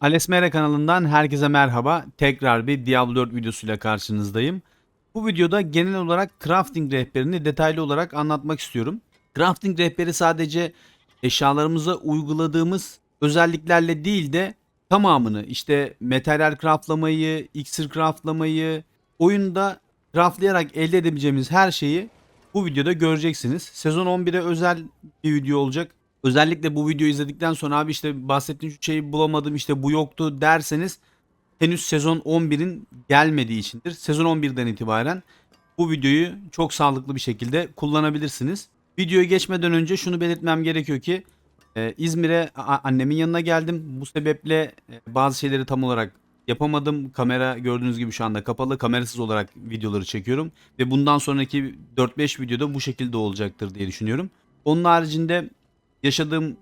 Alesmere kanalından herkese merhaba. Tekrar bir Diablo 4 videosuyla karşınızdayım. Bu videoda genel olarak crafting rehberini detaylı olarak anlatmak istiyorum. Crafting rehberi sadece eşyalarımıza uyguladığımız özelliklerle değil de tamamını işte materyal craftlamayı, iksir craftlamayı, oyunda craftlayarak elde edebileceğimiz her şeyi bu videoda göreceksiniz. Sezon 11'e özel bir video olacak. Özellikle bu videoyu izledikten sonra abi işte bahsettiğim şeyi bulamadım işte bu yoktu derseniz henüz sezon 11'in gelmediği içindir. Sezon 11'den itibaren bu videoyu çok sağlıklı bir şekilde kullanabilirsiniz. Videoya geçmeden önce şunu belirtmem gerekiyor ki e, İzmir'e annemin yanına geldim. Bu sebeple e, bazı şeyleri tam olarak yapamadım. Kamera gördüğünüz gibi şu anda kapalı. Kamerasız olarak videoları çekiyorum. Ve bundan sonraki 4-5 videoda bu şekilde olacaktır diye düşünüyorum. Onun haricinde yaşadığım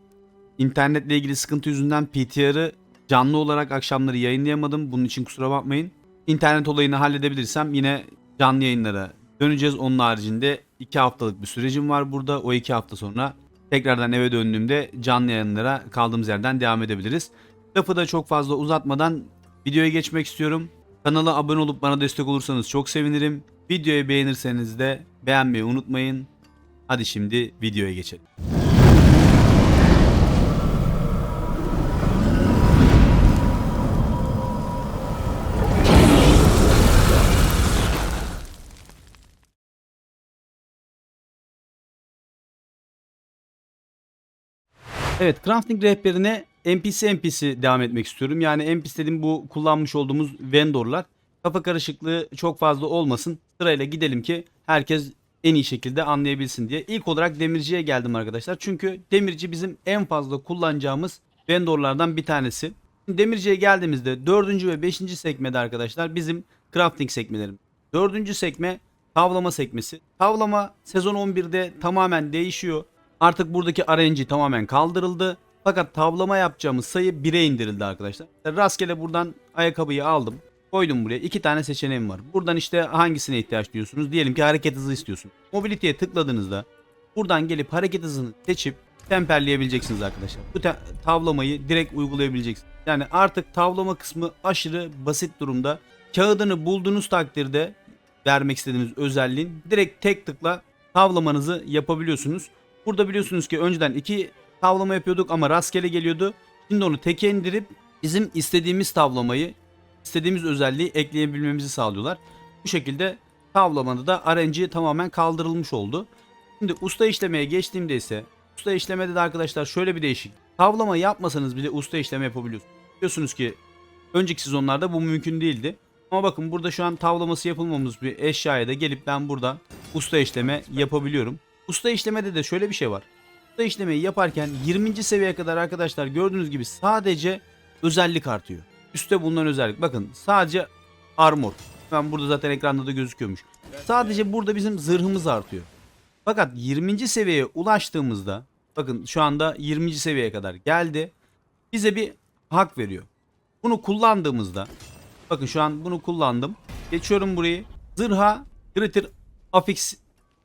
internetle ilgili sıkıntı yüzünden PTR'ı canlı olarak akşamları yayınlayamadım. Bunun için kusura bakmayın. İnternet olayını halledebilirsem yine canlı yayınlara döneceğiz. Onun haricinde 2 haftalık bir sürecim var burada. O 2 hafta sonra tekrardan eve döndüğümde canlı yayınlara kaldığımız yerden devam edebiliriz. Lafı da çok fazla uzatmadan videoya geçmek istiyorum. Kanala abone olup bana destek olursanız çok sevinirim. Videoyu beğenirseniz de beğenmeyi unutmayın. Hadi şimdi videoya geçelim. Evet, crafting rehberine NPC NPC devam etmek istiyorum. Yani NPC dediğim bu kullanmış olduğumuz vendorlar. Kafa karışıklığı çok fazla olmasın. Sırayla gidelim ki herkes en iyi şekilde anlayabilsin diye. İlk olarak demirciye geldim arkadaşlar. Çünkü demirci bizim en fazla kullanacağımız vendorlardan bir tanesi. Demirciye geldiğimizde 4. ve 5. sekmede arkadaşlar bizim crafting sekmelerimiz. 4. sekme tavlama sekmesi. Tavlama sezon 11'de tamamen değişiyor. Artık buradaki RNG tamamen kaldırıldı. Fakat tavlama yapacağımız sayı 1'e indirildi arkadaşlar. Rastgele buradan ayakkabıyı aldım. Koydum buraya. iki tane seçeneğim var. Buradan işte hangisine ihtiyaç duyuyorsunuz? Diyelim ki hareket hızı istiyorsun. Mobility'ye tıkladığınızda buradan gelip hareket hızını seçip temperleyebileceksiniz arkadaşlar. Bu te- tavlamayı direkt uygulayabileceksiniz. Yani artık tavlama kısmı aşırı basit durumda. Kağıdını bulduğunuz takdirde vermek istediğiniz özelliğin direkt tek tıkla tavlamanızı yapabiliyorsunuz. Burada biliyorsunuz ki önceden iki tavlama yapıyorduk ama rastgele geliyordu. Şimdi onu teke indirip bizim istediğimiz tavlamayı, istediğimiz özelliği ekleyebilmemizi sağlıyorlar. Bu şekilde tavlamada da RNG tamamen kaldırılmış oldu. Şimdi usta işlemeye geçtiğimde ise usta işlemede de arkadaşlar şöyle bir değişik. Tavlama yapmasanız bile usta işleme yapabiliyorsunuz. Biliyorsunuz ki önceki sezonlarda bu mümkün değildi. Ama bakın burada şu an tavlaması yapılmamış bir eşyaya da gelip ben burada usta işleme yapabiliyorum. Usta işlemede de şöyle bir şey var. Usta işlemeyi yaparken 20. seviyeye kadar arkadaşlar gördüğünüz gibi sadece özellik artıyor. Üste bulunan özellik. Bakın sadece armor. Ben burada zaten ekranda da gözüküyormuş. Sadece burada bizim zırhımız artıyor. Fakat 20. seviyeye ulaştığımızda bakın şu anda 20. seviyeye kadar geldi. Bize bir hak veriyor. Bunu kullandığımızda bakın şu an bunu kullandım. Geçiyorum burayı. Zırha Greater Affix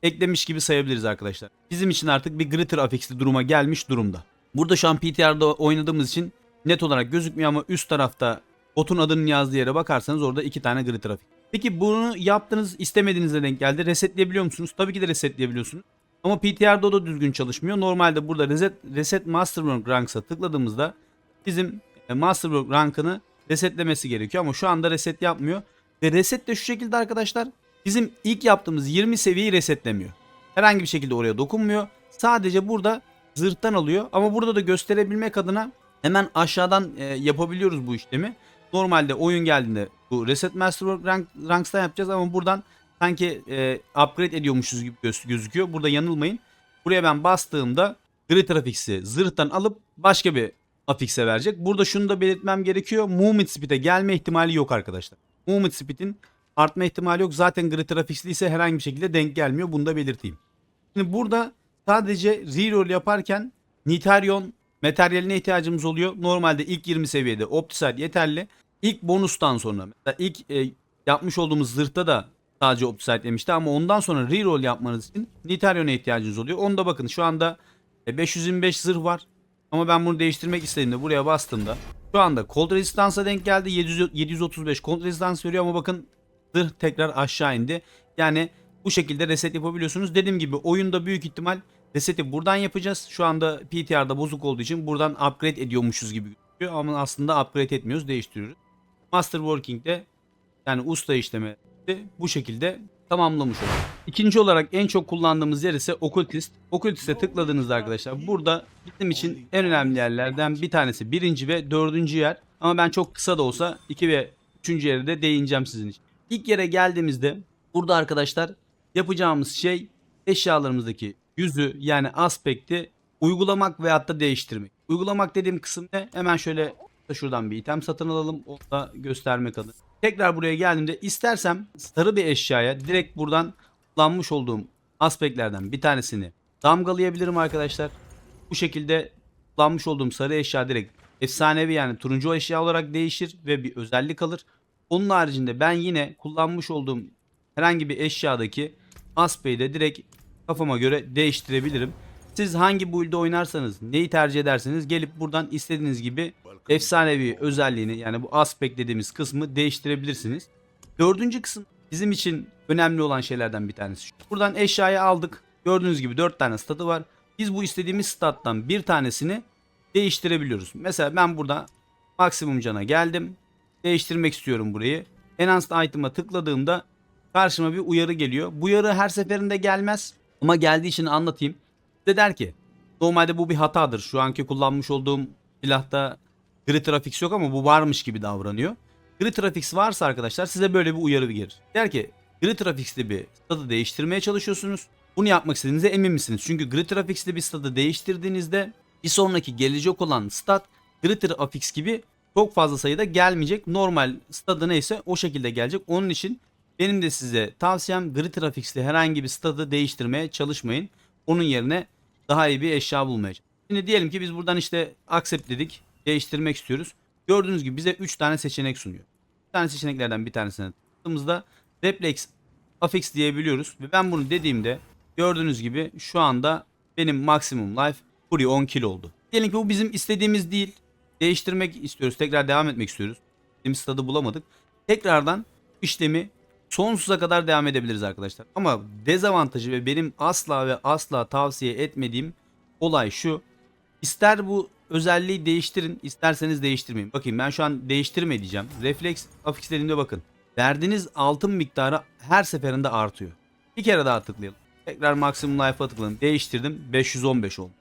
eklemiş gibi sayabiliriz arkadaşlar. Bizim için artık bir Greater Affix'li duruma gelmiş durumda. Burada şu an PTR'da oynadığımız için net olarak gözükmüyor ama üst tarafta botun adının yazdığı yere bakarsanız orada iki tane Greater Affix. Peki bunu yaptınız istemediğinizde denk geldi. Resetleyebiliyor musunuz? Tabii ki de resetleyebiliyorsunuz. Ama PTR'da o da düzgün çalışmıyor. Normalde burada Reset, reset Masterwork Ranks'a tıkladığımızda bizim e, Masterwork rankını resetlemesi gerekiyor. Ama şu anda reset yapmıyor. Ve reset de şu şekilde arkadaşlar. Bizim ilk yaptığımız 20 seviyeyi resetlemiyor. Herhangi bir şekilde oraya dokunmuyor. Sadece burada zırhtan alıyor. Ama burada da gösterebilmek adına hemen aşağıdan e, yapabiliyoruz bu işlemi. Normalde oyun geldiğinde bu Reset Masterwork rank, Ranks'tan yapacağız ama buradan sanki e, upgrade ediyormuşuz gibi göz- gözüküyor. Burada yanılmayın. Buraya ben bastığımda Greater Affix'i zırhtan alıp başka bir affix'e verecek. Burada şunu da belirtmem gerekiyor. Movement Speed'e gelme ihtimali yok arkadaşlar. Movement Speed'in artma ihtimali yok. Zaten Greater Affix'li ise herhangi bir şekilde denk gelmiyor. Bunu da belirteyim. Şimdi burada sadece reroll yaparken Nitarion materyaline ihtiyacımız oluyor. Normalde ilk 20 seviyede Opticide yeterli. İlk bonustan sonra mesela ilk e, yapmış olduğumuz zırhta da sadece Opticide demişti ama ondan sonra reroll yapmanız için Nitarion'a ihtiyacınız oluyor. Onu da bakın şu anda e, 525 zırh var. Ama ben bunu değiştirmek istediğimde buraya bastığımda Şu anda cold resistance'a denk geldi. 700, 735 cold resistance veriyor ama bakın zırh tekrar aşağı indi. Yani bu şekilde reset yapabiliyorsunuz. Dediğim gibi oyunda büyük ihtimal reseti buradan yapacağız. Şu anda PTR'da bozuk olduğu için buradan upgrade ediyormuşuz gibi gözüküyor. Ama aslında upgrade etmiyoruz değiştiriyoruz. Master Working'de yani usta işleme bu şekilde tamamlamış olduk. İkinci olarak en çok kullandığımız yer ise Occultist. Occultist'e tıkladığınızda arkadaşlar burada bizim için en önemli yerlerden bir tanesi birinci ve dördüncü yer. Ama ben çok kısa da olsa iki ve üçüncü yere de değineceğim sizin için. İlk yere geldiğimizde burada arkadaşlar yapacağımız şey eşyalarımızdaki yüzü yani aspekti uygulamak veyahut da değiştirmek. Uygulamak dediğim kısım ne? Hemen şöyle şuradan bir item satın alalım. Onu da göstermek adına. Tekrar buraya geldiğimde istersem sarı bir eşyaya direkt buradan kullanmış olduğum aspektlerden bir tanesini damgalayabilirim arkadaşlar. Bu şekilde kullanmış olduğum sarı eşya direkt efsanevi yani turuncu eşya olarak değişir ve bir özellik alır. Onun haricinde ben yine kullanmış olduğum herhangi bir eşyadaki aspekti de direkt kafama göre değiştirebilirim. Siz hangi build'de oynarsanız, neyi tercih ederseniz gelip buradan istediğiniz gibi efsanevi özelliğini yani bu aspect dediğimiz kısmı değiştirebilirsiniz. Dördüncü kısım bizim için önemli olan şeylerden bir tanesi. Buradan eşyayı aldık. Gördüğünüz gibi 4 tane statı var. Biz bu istediğimiz stat'tan bir tanesini değiştirebiliyoruz. Mesela ben burada maksimum cana geldim. Değiştirmek istiyorum burayı. Enhanced item'a tıkladığımda karşıma bir uyarı geliyor. Bu uyarı her seferinde gelmez ama geldiği için anlatayım. Size der ki normalde bu bir hatadır. Şu anki kullanmış olduğum silahta grid trafix yok ama bu varmış gibi davranıyor. Grid trafix varsa arkadaşlar size böyle bir uyarı gelir. Der ki grid trafix'te bir stadı değiştirmeye çalışıyorsunuz. Bunu yapmak istediğinize emin misiniz? Çünkü grid trafix'te bir stadı değiştirdiğinizde bir sonraki gelecek olan stat grid trafix gibi çok fazla sayıda gelmeyecek. Normal stadı neyse o şekilde gelecek. Onun için benim de size tavsiyem grid trafix'te herhangi bir stadı değiştirmeye çalışmayın. Onun yerine daha iyi bir eşya bulmaya. Şimdi diyelim ki biz buradan işte accept dedik. Değiştirmek istiyoruz. Gördüğünüz gibi bize 3 tane seçenek sunuyor. Bir tane seçeneklerden bir tanesine tıkladığımızda reflex affix diyebiliyoruz. Ve ben bunu dediğimde gördüğünüz gibi şu anda benim maksimum life free 10 kill oldu. Diyelim ki bu bizim istediğimiz değil. Değiştirmek istiyoruz. Tekrar devam etmek istiyoruz. İstediğimiz stadı bulamadık. Tekrardan işlemi sonsuza kadar devam edebiliriz arkadaşlar. Ama dezavantajı ve benim asla ve asla tavsiye etmediğim olay şu. İster bu özelliği değiştirin, isterseniz değiştirmeyin. Bakayım ben şu an değiştirme diyeceğim. Reflex affix dediğimde bakın. Verdiğiniz altın miktarı her seferinde artıyor. Bir kere daha tıklayalım. Tekrar maksimum life'a tıkladım. Değiştirdim. 515 oldu.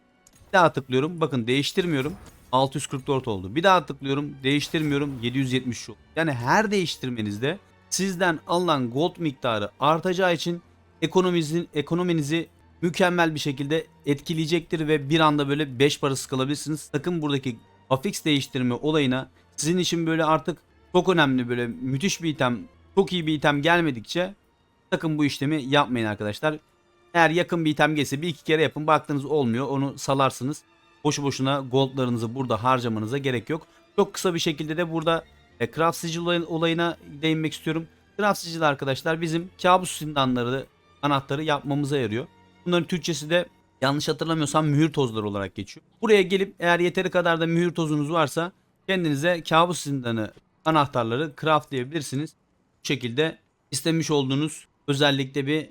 Bir daha tıklıyorum. Bakın değiştirmiyorum. 644 oldu. Bir daha tıklıyorum. Değiştirmiyorum. 773 oldu. Yani her değiştirmenizde sizden alınan gold miktarı artacağı için ekonominizin ekonominizi mükemmel bir şekilde etkileyecektir ve bir anda böyle 5 parası kalabilirsiniz. Sakın buradaki afix değiştirme olayına sizin için böyle artık çok önemli böyle müthiş bir item, çok iyi bir item gelmedikçe sakın bu işlemi yapmayın arkadaşlar. Eğer yakın bir item gelse bir iki kere yapın baktınız olmuyor onu salarsınız. Boşu boşuna goldlarınızı burada harcamanıza gerek yok. Çok kısa bir şekilde de burada e, craft olay- olayına değinmek istiyorum. Craft sigil arkadaşlar bizim kabus zindanları anahtarı yapmamıza yarıyor. Bunların Türkçesi de yanlış hatırlamıyorsam mühür tozları olarak geçiyor. Buraya gelip eğer yeteri kadar da mühür tozunuz varsa kendinize kabus zindanı anahtarları craftlayabilirsiniz. Bu şekilde istemiş olduğunuz özellikle bir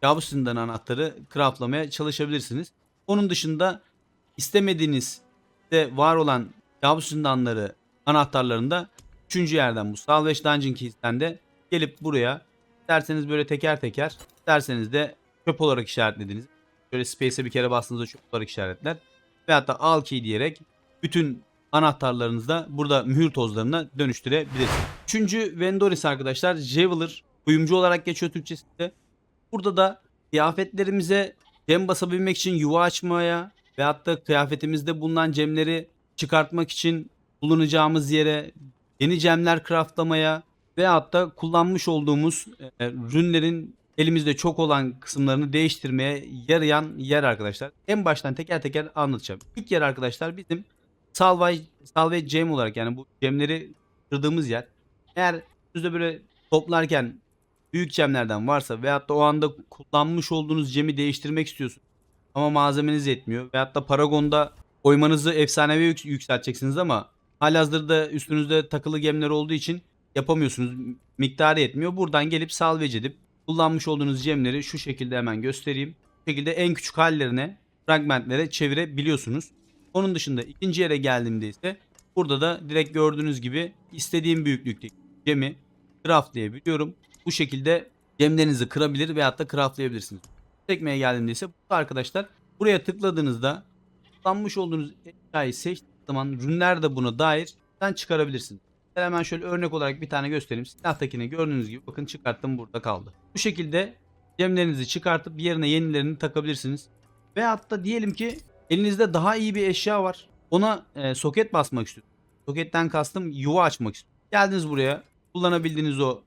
kabus zindanı anahtarı craftlamaya çalışabilirsiniz. Onun dışında istemediğiniz de var olan kabus zindanları anahtarlarında üçüncü yerden bu Salvage Dungeon Keys'ten de gelip buraya isterseniz böyle teker teker isterseniz de çöp olarak işaretlediğiniz şöyle space'e bir kere bastığınızda çöp olarak işaretler ve hatta al key diyerek bütün anahtarlarınızda burada mühür tozlarına dönüştürebilirsiniz. Üçüncü Vendoris arkadaşlar Javeler kuyumcu olarak geçiyor Türkçesinde. Burada da kıyafetlerimize gem basabilmek için yuva açmaya ve hatta kıyafetimizde bulunan gemleri çıkartmak için bulunacağımız yere yeni gemler craftlamaya ve hatta kullanmış olduğumuz e, rünlerin elimizde çok olan kısımlarını değiştirmeye yarayan yer arkadaşlar. En baştan teker teker anlatacağım. İlk yer arkadaşlar bizim salvay, salvage gem olarak yani bu gemleri kırdığımız yer. Eğer sizde böyle toplarken büyük gemlerden varsa veyahut da o anda kullanmış olduğunuz gemi değiştirmek istiyorsunuz ama malzemeniz yetmiyor veyahut da Paragon'da oymanızı efsanevi yük- yükselteceksiniz ama halihazırda üstünüzde takılı gemler olduğu için yapamıyorsunuz. Miktarı yetmiyor. Buradan gelip salvage edip kullanmış olduğunuz gemleri şu şekilde hemen göstereyim. Bu şekilde en küçük hallerine fragmentlere çevirebiliyorsunuz. Onun dışında ikinci yere geldiğimde ise burada da direkt gördüğünüz gibi istediğim büyüklükteki gemi craftlayabiliyorum. Bu şekilde gemlerinizi kırabilir veyahut da craftlayabilirsiniz. Sekmeye geldiğimde ise arkadaşlar buraya tıkladığınızda kullanmış olduğunuz eşyayı seçtiğiniz zaman rünler de buna dair sen çıkarabilirsiniz. Ben hemen şöyle örnek olarak bir tane göstereyim. Silahtakini gördüğünüz gibi bakın çıkarttım burada kaldı. Bu şekilde gemlerinizi çıkartıp yerine yenilerini takabilirsiniz. Veyahut da diyelim ki elinizde daha iyi bir eşya var. Ona e, soket basmak istiyorsunuz. Soketten kastım yuva açmak istiyorsunuz. Geldiniz buraya kullanabildiğiniz o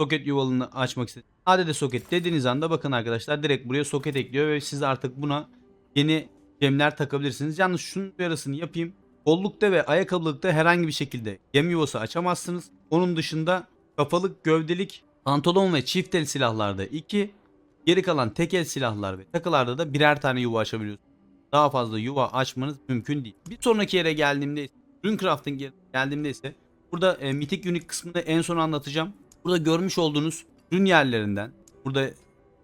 soket yuvalını açmak istediniz. ADD soket dediğiniz anda bakın arkadaşlar direkt buraya soket ekliyor ve siz artık buna yeni gemler takabilirsiniz. Yalnız şunun uyarısını yapayım. Kollukta ve ayakkabılıkta herhangi bir şekilde gem yuvası açamazsınız. Onun dışında kafalık, gövdelik, pantolon ve çift el silahlarda 2, geri kalan tek el silahlar ve takılarda da birer tane yuva açabiliyorsunuz. Daha fazla yuva açmanız mümkün değil. Bir sonraki yere geldiğimde Rune geldiğimde ise burada e, Mythic Unique kısmını en son anlatacağım. Burada görmüş olduğunuz rün yerlerinden burada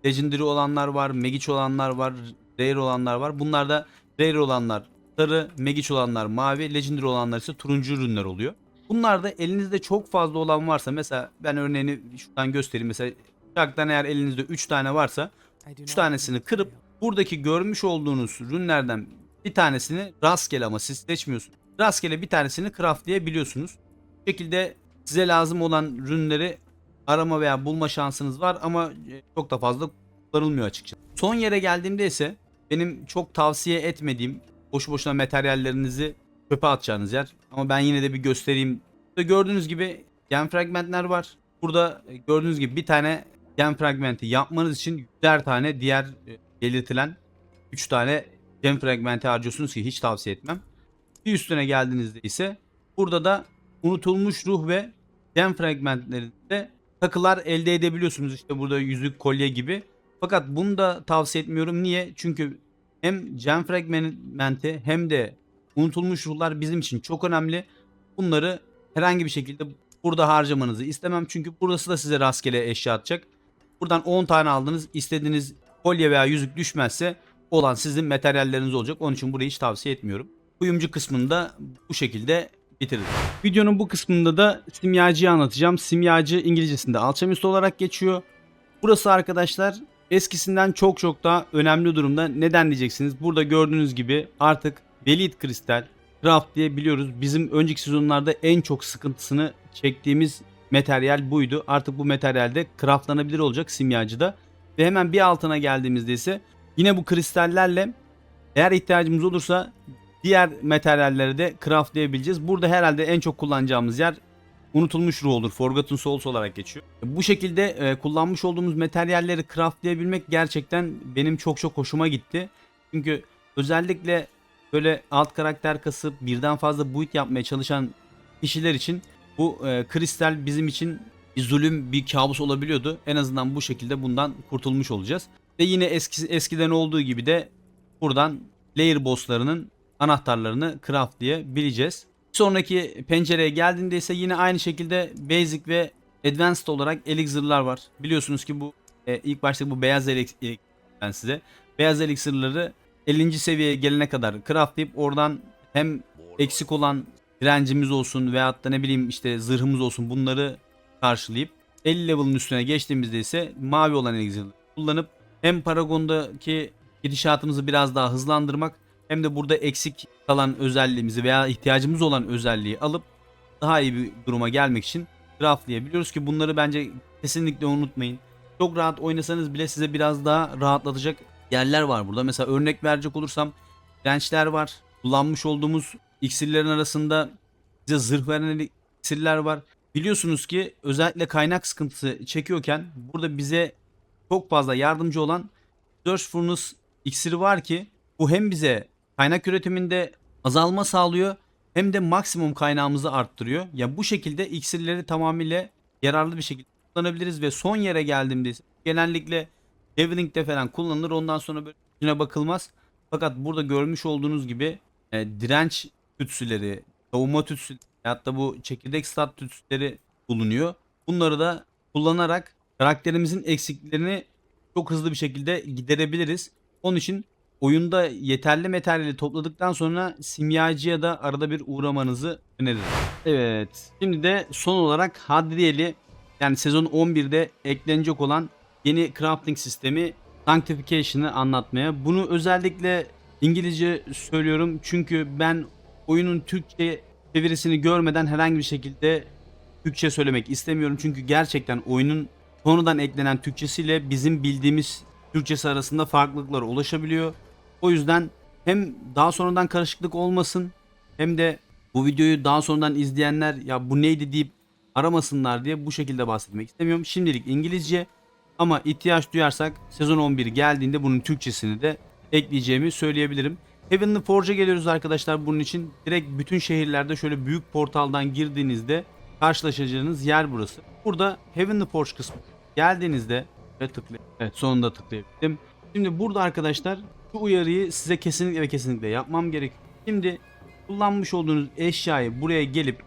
Legendary olanlar var, Magic olanlar var, Rare olanlar var. Bunlar da Rare olanlar sarı, Magic olanlar mavi, Legendary olanlar ise turuncu ürünler oluyor. Bunlar da elinizde çok fazla olan varsa mesela ben örneğini şuradan göstereyim. Mesela uçaktan eğer elinizde 3 tane varsa 3 tanesini kırıp buradaki görmüş olduğunuz ürünlerden bir tanesini rastgele ama siz seçmiyorsunuz. Rastgele bir tanesini craftlayabiliyorsunuz. Bu şekilde size lazım olan ürünleri arama veya bulma şansınız var ama e, çok da fazla kullanılmıyor açıkçası. Son yere geldiğimde ise benim çok tavsiye etmediğim boşu boşuna materyallerinizi çöpe atacağınız yer. Ama ben yine de bir göstereyim. Burada gördüğünüz gibi gen fragmentler var. Burada e, gördüğünüz gibi bir tane gen fragmenti yapmanız için yüzler tane diğer e, belirtilen 3 tane gen fragmenti harcıyorsunuz ki hiç tavsiye etmem. Bir üstüne geldiğinizde ise burada da unutulmuş ruh ve gen fragmentlerinde takılar elde edebiliyorsunuz. İşte burada yüzük, kolye gibi. Fakat bunu da tavsiye etmiyorum. Niye? Çünkü hem gen fragmenti hem de unutulmuş ruhlar bizim için çok önemli. Bunları herhangi bir şekilde burada harcamanızı istemem. Çünkü burası da size rastgele eşya atacak. Buradan 10 tane aldınız. istediğiniz kolye veya yüzük düşmezse olan sizin materyalleriniz olacak. Onun için burayı hiç tavsiye etmiyorum. Kuyumcu kısmını da bu şekilde bitiririz. Videonun bu kısmında da simyacıyı anlatacağım. Simyacı İngilizcesinde alchemist olarak geçiyor. Burası arkadaşlar eskisinden çok çok daha önemli durumda. Neden diyeceksiniz? Burada gördüğünüz gibi artık Belit kristal craft diye biliyoruz. Bizim önceki sezonlarda en çok sıkıntısını çektiğimiz materyal buydu. Artık bu materyalde craftlanabilir olacak simyacıda. Ve hemen bir altına geldiğimizde ise yine bu kristallerle eğer ihtiyacımız olursa diğer materyalleri de craftlayabileceğiz. Burada herhalde en çok kullanacağımız yer unutulmuş ruh olur. Forgotten Souls olarak geçiyor. Bu şekilde e, kullanmış olduğumuz materyalleri craftlayabilmek gerçekten benim çok çok hoşuma gitti. Çünkü özellikle böyle alt karakter kasıp birden fazla build yapmaya çalışan kişiler için bu e, kristal bizim için bir zulüm, bir kabus olabiliyordu. En azından bu şekilde bundan kurtulmuş olacağız. Ve yine eski, eskiden olduğu gibi de buradan layer bosslarının anahtarlarını craftlayabileceğiz. Sonraki pencereye geldiğinde ise yine aynı şekilde basic ve advanced olarak elixir'lar var. Biliyorsunuz ki bu e, ilk başta bu beyaz elixir ben size. Beyaz elixir'ları 50. seviyeye gelene kadar craftlayıp oradan hem eksik olan direncimiz olsun veyahut da ne bileyim işte zırhımız olsun bunları karşılayıp 50 level'ın üstüne geçtiğimizde ise mavi olan elixir'ları kullanıp hem Paragon'daki gidişatımızı biraz daha hızlandırmak hem de burada eksik kalan özelliğimizi veya ihtiyacımız olan özelliği alıp daha iyi bir duruma gelmek için craftlayabiliyoruz ki bunları bence kesinlikle unutmayın. Çok rahat oynasanız bile size biraz daha rahatlatacak yerler var burada. Mesela örnek verecek olursam dirençler var. Kullanmış olduğumuz iksirlerin arasında bize zırh veren iksirler var. Biliyorsunuz ki özellikle kaynak sıkıntısı çekiyorken burada bize çok fazla yardımcı olan Search Furnace iksiri var ki bu hem bize kaynak üretiminde azalma sağlıyor hem de maksimum kaynağımızı arttırıyor. Ya bu şekilde iksirleri tamamıyla yararlı bir şekilde kullanabiliriz ve son yere geldiğimde genellikle leveling'de falan kullanılır. Ondan sonra böyle üstüne bakılmaz. Fakat burada görmüş olduğunuz gibi e, direnç tütsüleri, savunma tütsü hatta bu çekirdek stat tütsüleri bulunuyor. Bunları da kullanarak karakterimizin eksiklerini çok hızlı bir şekilde giderebiliriz. Onun için oyunda yeterli materyali topladıktan sonra simyacıya da arada bir uğramanızı öneririm. Evet. Şimdi de son olarak Hadriyeli yani sezon 11'de eklenecek olan yeni crafting sistemi Sanctification'ı anlatmaya. Bunu özellikle İngilizce söylüyorum çünkü ben oyunun Türkçe çevirisini görmeden herhangi bir şekilde Türkçe söylemek istemiyorum. Çünkü gerçekten oyunun sonradan eklenen Türkçesiyle bizim bildiğimiz Türkçesi arasında farklılıklar ulaşabiliyor. O yüzden hem daha sonradan karışıklık olmasın hem de bu videoyu daha sonradan izleyenler ya bu neydi deyip aramasınlar diye bu şekilde bahsetmek istemiyorum. Şimdilik İngilizce ama ihtiyaç duyarsak sezon 11 geldiğinde bunun Türkçesini de ekleyeceğimi söyleyebilirim. Heavenly Forge'a geliyoruz arkadaşlar bunun için. Direkt bütün şehirlerde şöyle büyük portaldan girdiğinizde karşılaşacağınız yer burası. Burada Heavenly Forge kısmı geldiğinizde ve tıklayın. Evet sonunda tıklayabildim. Şimdi burada arkadaşlar şu uyarıyı size kesinlikle ve kesinlikle yapmam gerekiyor. Şimdi kullanmış olduğunuz eşyayı buraya gelip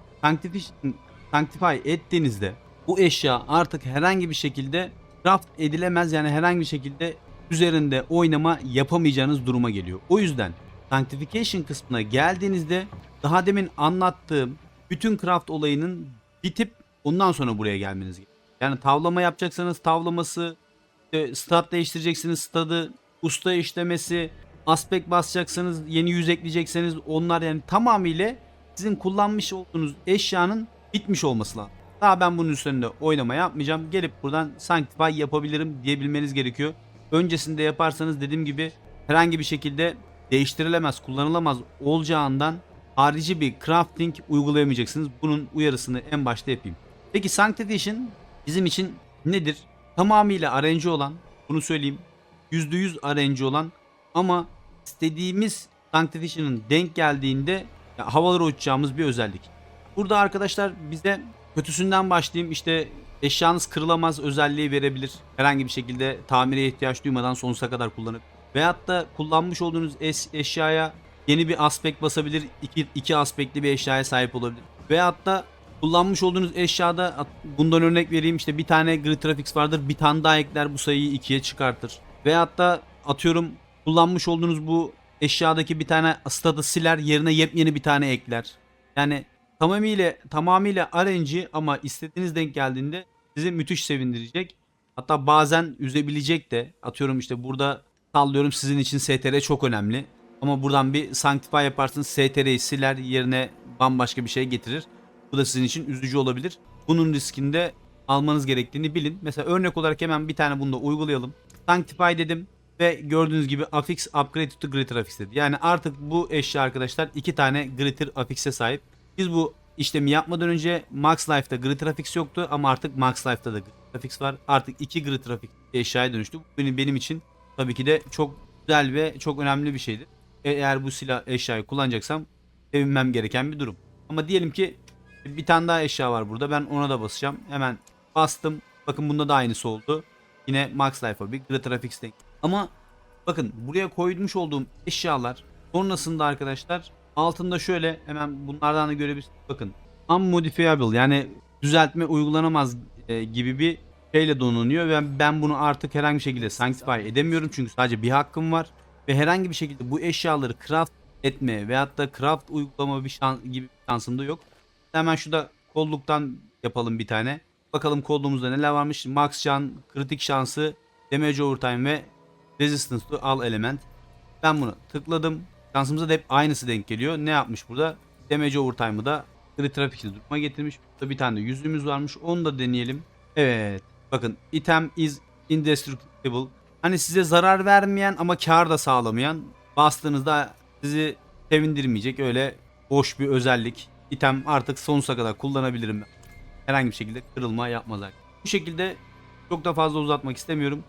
Sanctify ettiğinizde bu eşya artık herhangi bir şekilde craft edilemez yani herhangi bir şekilde üzerinde oynama yapamayacağınız duruma geliyor. O yüzden Sanctification kısmına geldiğinizde daha demin anlattığım bütün craft olayının bitip ondan sonra buraya gelmeniz gerekiyor. Yani tavlama yapacaksanız tavlaması, işte stat değiştireceksiniz stadı, usta işlemesi, aspect basacaksanız, yeni yüz ekleyecekseniz onlar yani tamamıyla sizin kullanmış olduğunuz eşyanın bitmiş olması lazım. Daha ben bunun üzerinde oynama yapmayacağım. Gelip buradan Sanctify yapabilirim diyebilmeniz gerekiyor. Öncesinde yaparsanız dediğim gibi herhangi bir şekilde değiştirilemez, kullanılamaz olacağından harici bir crafting uygulayamayacaksınız. Bunun uyarısını en başta yapayım. Peki Sanctification bizim için nedir? Tamamıyla RNG olan, bunu söyleyeyim. %100 RNG olan ama istediğimiz Sanctification'ın denk geldiğinde ya, havalara uçacağımız bir özellik. Burada arkadaşlar bize kötüsünden başlayayım. İşte eşyanız kırılamaz özelliği verebilir. Herhangi bir şekilde tamire ihtiyaç duymadan sonsuza kadar kullanıp veyahut da kullanmış olduğunuz es- eşyaya yeni bir aspekt basabilir. iki, iki aspektli bir eşyaya sahip olabilir. Veyahut da kullanmış olduğunuz eşyada bundan örnek vereyim işte bir tane Grid vardır bir tane daha ekler bu sayıyı ikiye çıkartır. Veyahut da atıyorum kullanmış olduğunuz bu eşyadaki bir tane stadı siler yerine yepyeni bir tane ekler. Yani tamamıyla tamamıyla RNG ama istediğiniz denk geldiğinde sizi müthiş sevindirecek. Hatta bazen üzebilecek de atıyorum işte burada sallıyorum sizin için STR çok önemli. Ama buradan bir Sanctify yaparsınız STR'yi siler yerine bambaşka bir şey getirir. Bu da sizin için üzücü olabilir. Bunun riskinde almanız gerektiğini bilin. Mesela örnek olarak hemen bir tane bunu da uygulayalım. Sanctify dedim ve gördüğünüz gibi affix upgrade to glitter affix dedi. Yani artık bu eşya arkadaşlar iki tane glitter affix'e sahip. Biz bu işlemi yapmadan önce Max Life'da glitter affix yoktu ama artık Max Life'da da glitter affix var. Artık iki glitter affix eşyaya dönüştü. Bu benim, benim için tabii ki de çok güzel ve çok önemli bir şeydir. Eğer bu silah eşyayı kullanacaksam sevinmem gereken bir durum. Ama diyelim ki bir tane daha eşya var burada. Ben ona da basacağım. Hemen bastım. Bakın bunda da aynısı oldu. Yine Max Life'a bir Glitter Affix denk. Ama bakın buraya koymuş olduğum eşyalar sonrasında arkadaşlar altında şöyle hemen bunlardan da görebilirsiniz. Bakın unmodifiable yani düzeltme uygulanamaz e, gibi bir şeyle donanıyor ve ben bunu artık herhangi bir şekilde sanctify edemiyorum çünkü sadece bir hakkım var ve herhangi bir şekilde bu eşyaları craft etme veyahut da craft uygulama bir şans gibi bir şansım da yok. Hemen şurada kolluktan yapalım bir tane. Bakalım kolluğumuzda neler varmış. Max can, kritik şansı, damage overtime ve resistance to all element. Ben bunu tıkladım. Şansımıza da hep aynısı denk geliyor. Ne yapmış burada? Damage overtime'ı da grid trafikli duruma getirmiş. Burada bir tane de yüzüğümüz varmış. Onu da deneyelim. Evet. Bakın item is indestructible. Hani size zarar vermeyen ama kar da sağlamayan. Bastığınızda sizi sevindirmeyecek öyle boş bir özellik. İtem artık sonsuza kadar kullanabilirim. Herhangi bir şekilde kırılma yapmazlar. Bu şekilde çok da fazla uzatmak istemiyorum.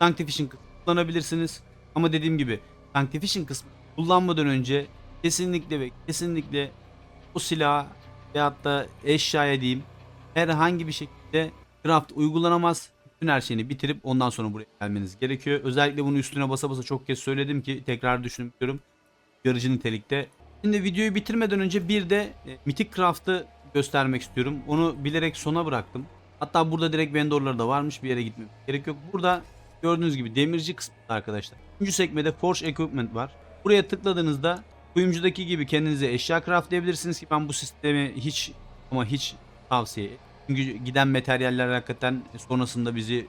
Sanctification kısmı kullanabilirsiniz. Ama dediğim gibi Sanctification kısmı kullanmadan önce kesinlikle ve kesinlikle o silah veyahut da eşyaya diyeyim herhangi bir şekilde craft uygulanamaz. Bütün her şeyini bitirip ondan sonra buraya gelmeniz gerekiyor. Özellikle bunu üstüne basa basa çok kez söyledim ki tekrar düşünüyorum. Yarıcı nitelikte Şimdi videoyu bitirmeden önce bir de e, Mythic Craft'ı göstermek istiyorum. Onu bilerek sona bıraktım. Hatta burada direkt vendorları da varmış bir yere gitmem gerek yok. Burada gördüğünüz gibi demirci kısmı arkadaşlar. Üçüncü sekmede Forge Equipment var. Buraya tıkladığınızda kuyumcudaki gibi kendinize eşya craftlayabilirsiniz ki ben bu sistemi hiç ama hiç tavsiye. Çünkü giden materyaller hakikaten sonrasında bizi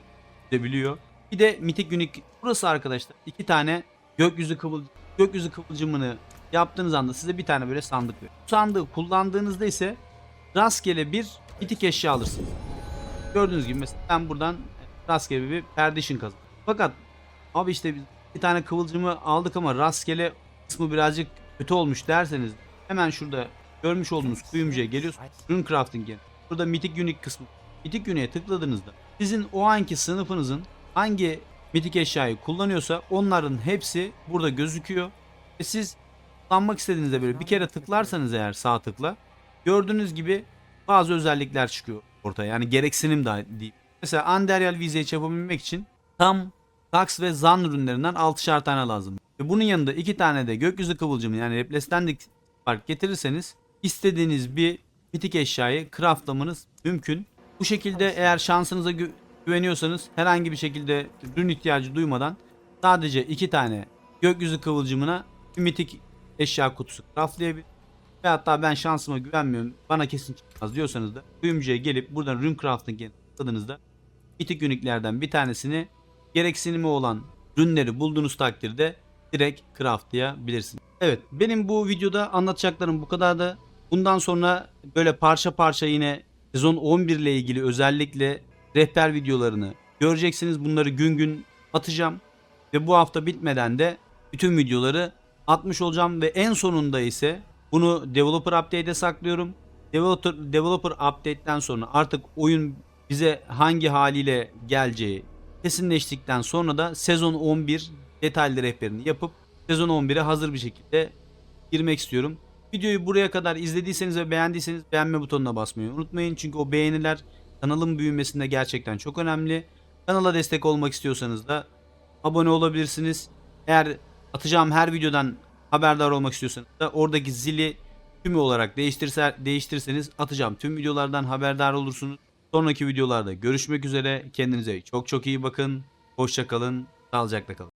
üzebiliyor. Bir de Mythic Unique burası arkadaşlar. iki tane gökyüzü kıvıl gökyüzü kıvılcımını yaptığınız anda size bir tane böyle sandık veriyor. Bu sandığı kullandığınızda ise rastgele bir Mythic eşya alırsınız. Gördüğünüz gibi mesela ben buradan rastgele bir perdition kazandım. Fakat abi işte bir tane kıvılcımı aldık ama rastgele kısmı birazcık kötü olmuş derseniz hemen şurada görmüş olduğunuz kuyumcuya geliyorsunuz. Rune Crafting'e. Burada Mythic Unique kısmı. Mythic Unique'e tıkladığınızda sizin o anki sınıfınızın hangi mitik eşyayı kullanıyorsa onların hepsi burada gözüküyor. Ve siz kullanmak istediğinizde böyle bir kere tıklarsanız eğer sağ tıkla gördüğünüz gibi bazı özellikler çıkıyor ortaya. Yani gereksinim da değil. Mesela Anderyal VZH yapabilmek için tam Dax ve Zan ürünlerinden 6'şar tane lazım. Ve bunun yanında iki tane de gökyüzü kıvılcımı yani Reples'ten fark getirirseniz istediğiniz bir mitik eşyayı craftlamanız mümkün. Bu şekilde eğer şansınıza gü- güveniyorsanız herhangi bir şekilde ürün ihtiyacı duymadan sadece iki tane gökyüzü kıvılcımına bir mitik eşya kutusu craftlayabilir. Ve hatta ben şansıma güvenmiyorum bana kesin çıkmaz diyorsanız da kuyumcuya gelip buradan Rune Crafting'e tıkladığınızda mitik uniklerden bir tanesini gereksinimi olan ürünleri bulduğunuz takdirde direkt craftlayabilirsiniz. Evet benim bu videoda anlatacaklarım bu kadar da bundan sonra böyle parça parça yine sezon 11 ile ilgili özellikle rehber videolarını göreceksiniz. Bunları gün gün atacağım ve bu hafta bitmeden de bütün videoları atmış olacağım ve en sonunda ise bunu developer update'e saklıyorum. Developer, developer update'ten sonra artık oyun bize hangi haliyle geleceği kesinleştikten sonra da sezon 11 detaylı rehberini yapıp sezon 11'e hazır bir şekilde girmek istiyorum. Videoyu buraya kadar izlediyseniz ve beğendiyseniz beğenme butonuna basmayı unutmayın. Çünkü o beğeniler kanalın büyümesinde gerçekten çok önemli. Kanala destek olmak istiyorsanız da abone olabilirsiniz. Eğer atacağım her videodan haberdar olmak istiyorsanız da oradaki zili tümü olarak değiştirse, değiştirirseniz atacağım tüm videolardan haberdar olursunuz. Sonraki videolarda görüşmek üzere. Kendinize çok çok iyi bakın. Hoşça kalın. Sağlıcakla kalın.